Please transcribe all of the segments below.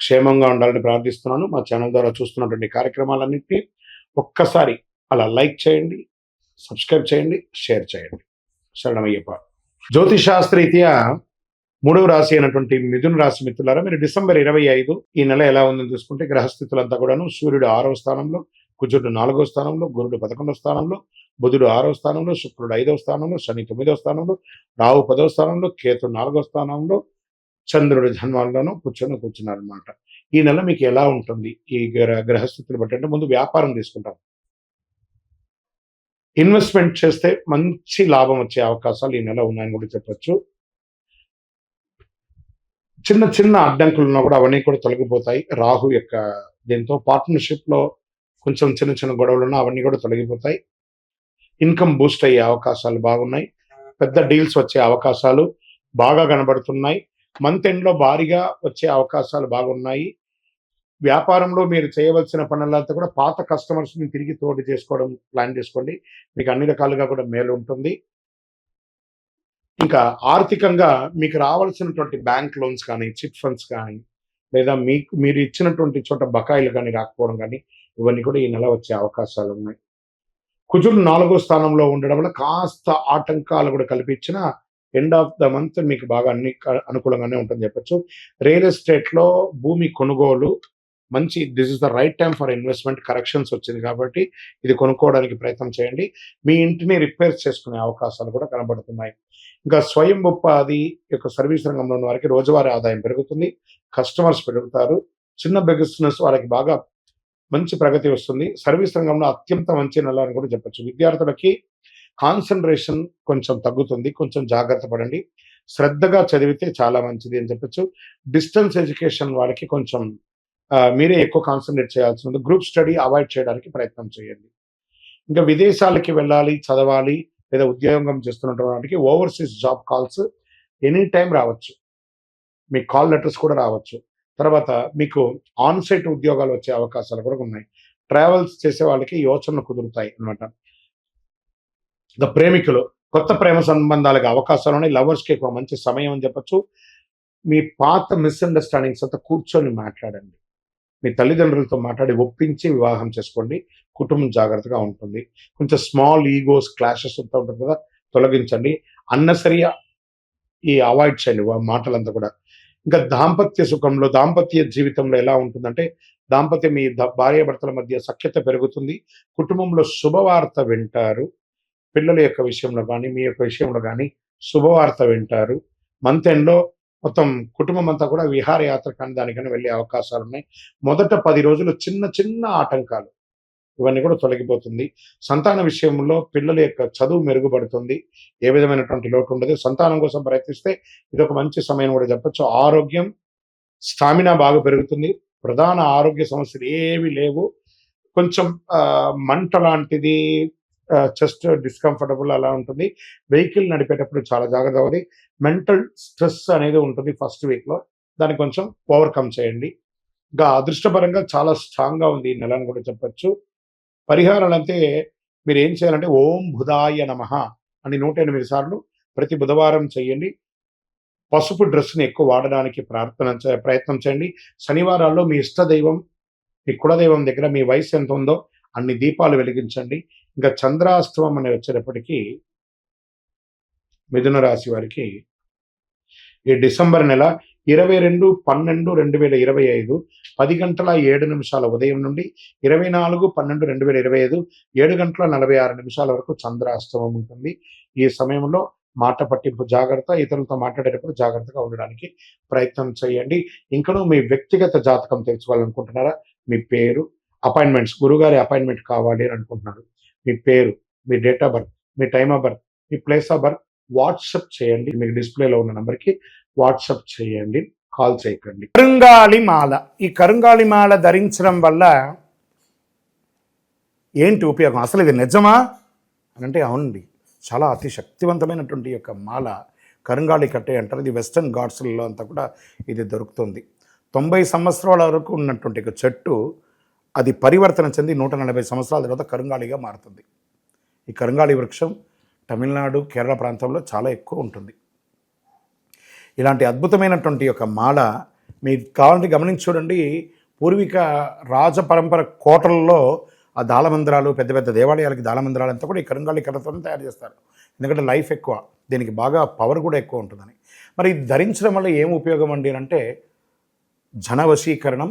క్షేమంగా ఉండాలని ప్రార్థిస్తున్నాను. మా ఛానల్ ద్వారా చూస్తున్నటువంటి కార్యక్రమాలన్నింటినీ ఒక్కసారి అలా లైక్ చేయండి సబ్స్క్రైబ్ చేయండి షేర్ చేయండి. శరణమయ్యప్ప. జ్యోతిషాస్త్రీత్యా మూడవ రాశి అయినటువంటి మిథున రాశి మిత్రులారా మీరు డిసెంబర్ ఇరవై ఐదు ఈ నెల ఎలా ఉందని చూసుకుంటే గ్రహస్థితులంతా కూడాను సూర్యుడు ఆరవ స్థానంలో కుజుడు నాలుగో స్థానంలో గురుడు పదకొండవ స్థానంలో బుధుడు ఆరో స్థానంలో శుక్రుడు ఐదవ స్థానంలో శని తొమ్మిదవ స్థానంలో రాహు పదవ స్థానంలో కేతు నాలుగో స్థానంలో చంద్రుడి జన్మాల్లోనూ కూర్చొని కూర్చున్నారు అనమాట ఈ నెల మీకు ఎలా ఉంటుంది? ఈ గ్రహ గ్రహస్థితులు బట్టి అంటే ముందు వ్యాపారం తీసుకుంటాం. ఇన్వెస్ట్మెంట్ చేస్తే మంచి లాభం వచ్చే అవకాశాలు ఈ నెల ఉన్నాయని కూడా చెప్పొచ్చు. చిన్న చిన్న అడ్డంకులు ఉన్నా కూడా అవన్నీ కూడా తొలగిపోతాయి. రాహు యొక్క దీంతో పార్ట్నర్షిప్లో కొంచెం చిన్న చిన్న గొడవలు ఉన్నా అవన్నీ కూడా తొలగిపోతాయి. ఇన్కమ్ బూస్ట్ అయ్యే అవకాశాలు బాగున్నాయి. పెద్ద డీల్స్ వచ్చే అవకాశాలు బాగా కనబడుతున్నాయి. మంత్ ఎండ్లో భారీగా వచ్చే అవకాశాలు బాగున్నాయి. వ్యాపారంలో మీరు చేయవలసిన పనులంతా కూడా పాత కస్టమర్స్ని తిరిగి తోడు చేసుకోవడం ప్లాన్ చేసుకోండి. మీకు అన్ని రకాలుగా కూడా మేలు ఉంటుంది. ఇంకా ఆర్థికంగా మీకు రావాల్సినటువంటి బ్యాంక్ లోన్స్ కానీ చిట్ ఫండ్స్ కానీ లేదా మీకు మీరు ఇచ్చినటువంటి చోట బకాయిలు కానీ రాకపోవడం కానీ ఇవన్నీ కూడా ఈ నెల వచ్చే అవకాశాలు ఉన్నాయి. కుజుడు నాలుగో స్థానంలో ఉండడం వల్ల కాస్త ఆటంకాలు కూడా కల్పించిన ఎండ్ ఆఫ్ ద మంత్ మీకు బాగా అన్ని అనుకూలంగానే ఉంటుంది చెప్పచ్చు. రియల్ ఎస్టేట్లో భూమి కొనుగోలు మంచి this is the right time for investment corrections వచ్చింది కాబట్టి ఇది కొనుక్కోవడానికి ప్రయత్నం చేయండి. మీ ఇంటిని రిపేర్ చేసుకునే అవకాశాలు కూడా కనబడుతున్నాయి. ఇంకా స్వయం ఉపాధి యొక్క సర్వీస్ రంగంలో ఉన్న వారికి రోజువారీ ఆదాయం పెరుగుతుంది. కస్టమర్స్ పెరుగుతారు. చిన్న బిజినెస్ వాళ్ళకి బాగా మంచి ప్రగతి వస్తుంది. సర్వీస్ రంగంలో అత్యంత మంచి నెల అని కూడా చెప్పొచ్చు. విద్యార్థులకి కాన్సన్ట్రేషన్ కొంచెం తగ్గుతుంది. కొంచెం జాగ్రత్త పడండి. శ్రద్ధగా చదివితే చాలా మంచిది అని చెప్పొచ్చు. డిస్టెన్స్ ఎడ్యుకేషన్ వాళ్ళకి కొంచెం మీరే ఎక్కువ కాన్సన్ట్రేట్ చేయాల్సి ఉంది గ్రూప్ స్టడీ అవాయిడ్ చేయడానికి ప్రయత్నం చేయండి. ఇంకా విదేశాలకి వెళ్ళాలి చదవాలి లేదా ఉద్యోగం చేస్తున్నటువంటి వాటికి overseas job calls any time రావచ్చు. మీ కాల్ లెటర్స్ కూడా రావచ్చు. తర్వాత మీకు ఆన్సైట్ ఉద్యోగాలు వచ్చే అవకాశాలు కూడా ఉన్నాయి. ట్రావెల్స్ చేసే వాళ్ళకి యోచనలు కుదురుతాయి అన్నమాట. ద ప్రేమికులు. కొత్త ప్రేమ సంబంధాలకు అవకాశాలు ఉన్నాయి. లవర్స్కి ఎక్కువ మంచి సమయం అని చెప్పచ్చు. మీ పాత మిస్అండర్స్టాండింగ్స్ అంతా కూర్చొని మాట్లాడండి. మీ తల్లిదండ్రులతో మాట్లాడి ఒప్పించి వివాహం చేసుకోండి. కుటుంబం జాగ్రత్తగా ఉంటుంది. కొంచెం స్మాల్ ఈగోస్ క్లాషెస్ అంతా ఉంటుంది కదా తొలగించండి. అన్నసరి ఈ అవాయిడ్ చేయండి. మాటలంతా కూడా. ఇంకా దాంపత్య సుఖంలో దాంపత్య జీవితంలో ఎలా ఉంటుందంటే దాంపత్య మీ ద- భార్యాభర్తల మధ్య సఖ్యత పెరుగుతుంది. కుటుంబంలో శుభవార్త వింటారు. పిల్లల యొక్క విషయంలో కానీ మీ యొక్క విషయంలో కానీ శుభవార్త వింటారు. మంత్ ఎండ్లో మొత్తం కుటుంబం అంతా కూడా విహారయాత్ర కానీ దానికని వెళ్ళే అవకాశాలు ఉన్నాయి. మొదట పది రోజులు చిన్న చిన్న ఆటంకాలు ఇవన్నీ కూడా తొలగిపోతుంది. సంతాన విషయంలో పిల్లల యొక్క చదువు మెరుగుపడుతుంది. ఏ విధమైనటువంటి లోటు ఉండదు. సంతానం కోసం ప్రయత్నిస్తే ఇది ఒక మంచి సమయం కూడా చెప్పచ్చు. ఆరోగ్యం స్టామినా బాగా పెరుగుతుంది. ప్రధాన ఆరోగ్య సమస్యలు ఏవి లేవు. కొంచెం మంట లాంటిది చెస్ట్ డిస్కంఫర్టబుల్ అలా ఉంటుంది. వెహికల్ నడిపేటప్పుడు చాలా జాగ్రత్త అవ్వాలి మెంటల్ స్ట్రెస్ అనేది ఉంటుంది ఫస్ట్ వీక్లో దాన్ని కొంచెం ఓవర్కమ్ చేయండి. ఇంకా అదృష్టపరంగా చాలా స్ట్రాంగ్గా ఉంది ఈ నెల అని కూడా చెప్పచ్చు. పరిహారాలు అంటే మీరు ఏం చేయాలంటే ఓం బుధాయ నమ అని నూట ఎనిమిది సార్లు ప్రతి బుధవారం చేయండి పసుపు డ్రెస్ని ఎక్కువ వాడడానికి ప్రార్థన ప్రయత్నం చేయండి. శనివారాల్లో మీ ఇష్ట దైవం మీ కులదైవం దగ్గర మీ వయసు ఎంత ఉందో అన్ని దీపాలు వెలిగించండి. ఇంకా చంద్రాస్తవం అని వచ్చేటప్పటికీ మిథున రాశి వారికి ఈ డిసెంబర్ నెల ఇరవై రెండు పన్నెండు రెండు వేల ఇరవై ఐదు పది గంటల ఏడు నిమిషాల ఉదయం నుండి ఇరవై నాలుగు పన్నెండు రెండు వేల ఇరవై ఐదు ఏడు గంటల నలభై ఆరు నిమిషాల వరకు చంద్రాస్తవం ఉంటుంది. ఈ సమయంలో మాట పట్టింపు జాగ్రత్త ఇతరులతో మాట్లాడేటప్పుడు జాగ్రత్తగా ఉండడానికి ప్రయత్నం చేయండి. ఇంకనూ మీ వ్యక్తిగత జాతకం తెలుసుకోవాలనుకుంటున్నారా? మీ పేరు అపాయింట్మెంట్స్ గురుగారి అపాయింట్మెంట్ కావాలి అని అనుకుంటున్నారు. మీ పేరు మీ డేట్ ఆఫ్ బర్త్ మీ టైమ్ ఆఫ్ బర్త్ మీ ప్లేస్ ఆఫ్ బర్త్ వాట్సప్ చేయండి. మీకు డిస్ప్లేలో ఉన్న నెంబర్కి వాట్సప్ చేయండి కాల్ చేయకండి. కరుంగాలి మాల. ఈ కరుంగాలి మాల ధరించడం వల్ల ఏంటి ఉపయోగం? అసలు ఇది నిజమా? అని అంటే అవునండి. చాలా అతి శక్తివంతమైనటువంటి యొక్క మాల కరుంగాళి కట్టే అంటారు. ఇది వెస్టర్న్ గాడ్స్లలో అంతా కూడా ఇది దొరుకుతుంది. తొంభై సంవత్సరాల వరకు ఉన్నటువంటి ఒక చెట్టు అది పరివర్తన చెంది నూట నలభై సంవత్సరాల తర్వాత కరుంగాళిగా మారుతుంది. ఈ కరుంగాళి వృక్షం తమిళనాడు కేరళ ప్రాంతంలో చాలా ఎక్కువ ఉంటుంది. ఇలాంటి అద్భుతమైనటువంటి ఒక మాల మీరు కావాలంటే గమనించి చూడండి. పూర్వీక రాజ పరంపర కోటల్లో ఆ దాళమందిరాలు పెద్ద పెద్ద దేవాలయాలకి దాళమందిరాలు అంతా కూడా ఈ కరుంగాళి కర్రతోనే తయారు చేస్తారు. ఎందుకంటే లైఫ్ ఎక్కువ దీనికి బాగా పవర్ కూడా ఎక్కువ ఉంటుందని. మరి ఇది ధరించడం వల్ల ఏం ఉపయోగం అండి అంటే జనవశీకరణం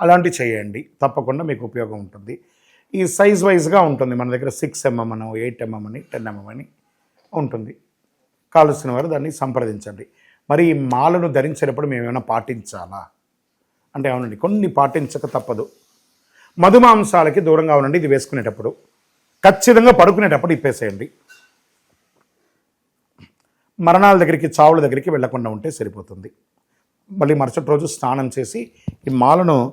అలాంటివి చేయండి. తప్పకుండా మీకు ఉపయోగం ఉంటుంది. ఈ సైజ్ వైజ్గా ఉంటుంది. మన దగ్గర సిక్స్ ఎంఎం అని ఎయిట్ ఎంఎం అని టెన్ ఎంఎం అని ఉంటుంది. కావలసిన వారు దాన్ని సంప్రదించండి. మరి ఈ మాలను ధరించేటప్పుడు మేము ఏమైనా పాటించాలా? అంటే అవునండి కొన్ని పాటించక తప్పదు. మధుమాంసాలకి దూరంగా ఉండండి ఇది వేసుకునేటప్పుడు. ఖచ్చితంగా పడుకునేటప్పుడు ఇప్పేసేయండి. మరణాల దగ్గరికి చావుల దగ్గరికి వెళ్ళకుండా ఉంటే సరిపోతుంది. మళ్ళీ మరుసటి రోజు స్నానం చేసి ఈ మాలను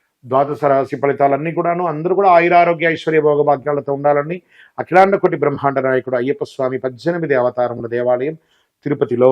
ద్వాదశ రాశి ఫలితాలన్నీ కూడాను అందరూ కూడా ఆయురారోగ్య ఐశ్వర్య భోగభాగ్యాలతో ఉండాలని అఖిలాండ కోటి బ్రహ్మాండ నాయకుడు అయ్యప్ప స్వామి పద్దెనిమిది అవతారముల దేవాలయం తిరుపతిలో